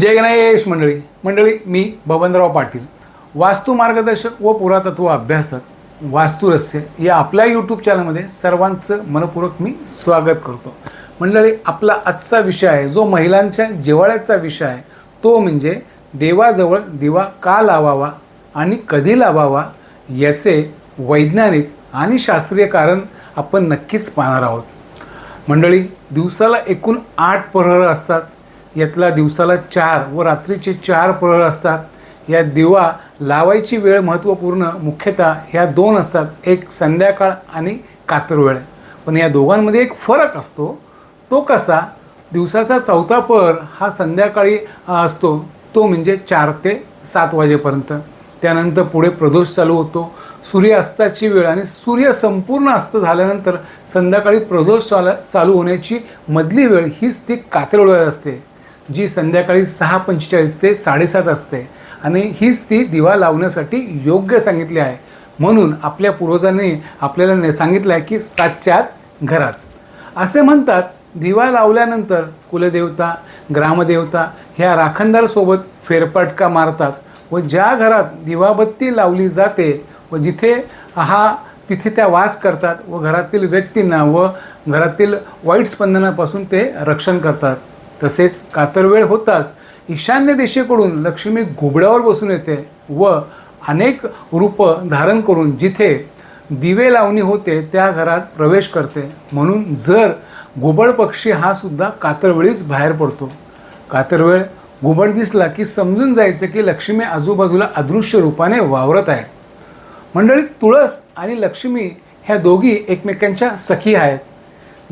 जय गणेश मंडळी. मंडळी मी बबनराव पाटील वास्तू मार्गदर्शक व पुरातत्व अभ्यासक वास्तुरस्य या आपल्या यूट्यूब चॅनलमध्ये सर्वांचं मनपूर्वक मी स्वागत करतो. मंडळी आपला आजचा विषय आहे जो महिलांच्या जिव्हाळ्याचा विषय आहे तो म्हणजे देवाजवळ दिवा का लावावा आणि कधी लावावा याचे वैज्ञानिक आणि शास्त्रीय कारण आपण नक्कीच पाहणार आहोत. मंडळी दिवसाला एकूण आठ प्रहर असतात. यातला दिवसाला चार व रात्रीचे चार प्रहर असतात. या दिवा लावायची वेळ महत्त्वपूर्ण मुख्यतः ह्या दोन असतात एक संध्याकाळ आणि कातर वेळ पण या दोघांमध्ये एक फरक असतो. तो कसा? दिवसाचा चौथा प्रहर हा संध्याकाळी असतो. तो म्हणजे चार ते सात वाजेपर्यंत. त्यानंतर पुढे प्रदोष चालू होतो. सूर्यास्ताची वेळ आणि सूर्य संपूर्ण अस्त झाल्यानंतर संध्याकाळी प्रदोष चाल चालू होण्याची मधली वेळ हीच ती कातर वेळ असते. जी संध्याकाळी सहा पंचेचाळीस ते साडेसात असते. आणि हीच ती दिवा लावण्यासाठी योग्य सांगितली आहे. म्हणून आपल्या पूर्वजांनी आपल्याला ने- सांगितलं आहे की सातच्या आत घरात. असे म्हणतात दिवा लावल्यानंतर कुलदेवता ग्रामदेवता ह्या राखणदारसोबत फेरपटका मारतात व ज्या घरात दिवाबत्ती लावली जाते व जिथे हा तिथे त्या वास करतात व घरातील व्यक्तींना व घरातील वाईट स्पंदनापासून ते रक्षण करतात. तसेच कातरवेळ होताच ईशान्य दिशेकडून लक्ष्मी घुबड्यावर बसून येते व अनेक रूप धारण करून जिथे दिवे लावणी होते त्या घरात प्रवेश करते. म्हणून जर घुबड पक्षी हा सुद्धा कातरवेळीच बाहेर पडतो. कातरवेळ घुबड दिसला की समजून जायचं की लक्ष्मी आजूबाजूला अदृश्य रूपाने वावरत आहे. मंडळी तुळस आणि लक्ष्मी ह्या दोघी एकमेकांच्या सखी आहेत.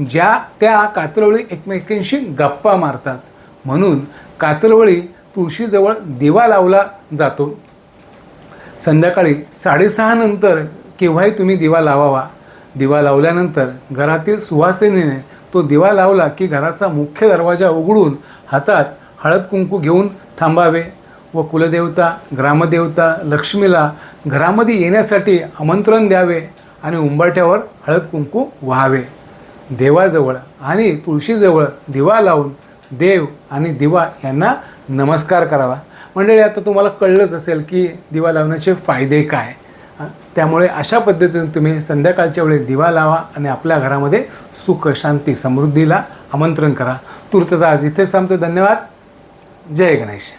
ज्या त्या कातरवळी एकमेकांशी गप्पा मारतात. म्हणून कातरवळी तुळशीजवळ दिवा लावला जातो. संध्याकाळी साडेसहा नंतर केव्हाही तुम्ही दिवा लावावा. दिवा लावल्यानंतर घरातील सुवासिनीने तो दिवा लावला की घराचा मुख्य दरवाजा उघडून हातात हळद कुंकू घेऊन थांबावे व कुलदेवता ग्रामदेवता लक्ष्मीला घरामध्ये येण्यासाठी आमंत्रण द्यावे आणि उंबरठ्यावर हळद कुंकू व्हावे. देवाजवळ आणि तुळशीजवळ दिवा लावून देव आणि दिवा यांना नमस्कार करावा. मंडळी आता तुम्हाला कळलंच असेल की दिवा लावण्याचे फायदे काय? त्यामुळे अशा पद्धतीने तुम्ही संध्याकाळच्या वेळी दिवा लावा आणि आपल्या घरामध्ये सुख शांती समृद्धीला आमंत्रण करा. तुर्तता आज इथेच सांगतो धन्यवाद. जय गणेश.